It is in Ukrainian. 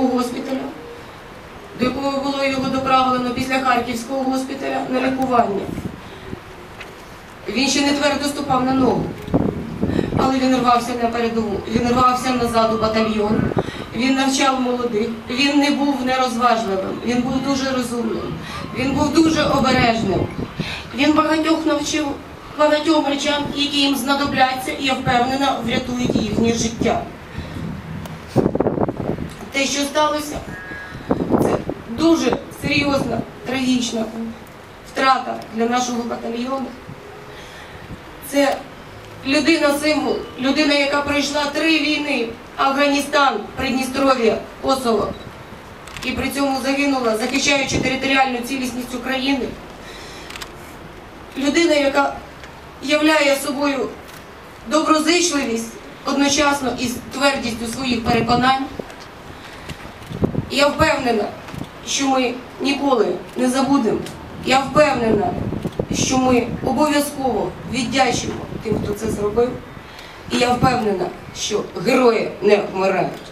Київського госпіталя, до якого було його доправлено після Харківського госпіталя на лікування. Він ще не твердо ступав на ногу, але він рвався на передову, він рвався назад у батальйон, він навчав молодих, він не був нерозважливим, він був дуже розумним, він був дуже обережним. Він багатьох навчив багатьом речам, які їм знадобляться, і я впевнена, врятують їхнє життя. Те, що сталося, це дуже серйозна, трагічна втрата для нашого батальйону. Це людина символ, людина, яка пройшла три війни: Афганістан, Придністров'я, Косово. І при цьому загинула, захищаючи територіальну цілісність України. Людина, яка являє собою доброзичливість одночасно із твердістю своїх переконань. І Я впевнена, що ми ніколи не забудемо. Я впевнена, що ми обов'язково віддячимо тим, хто це зробив. І я впевнена, що герої не вмирають.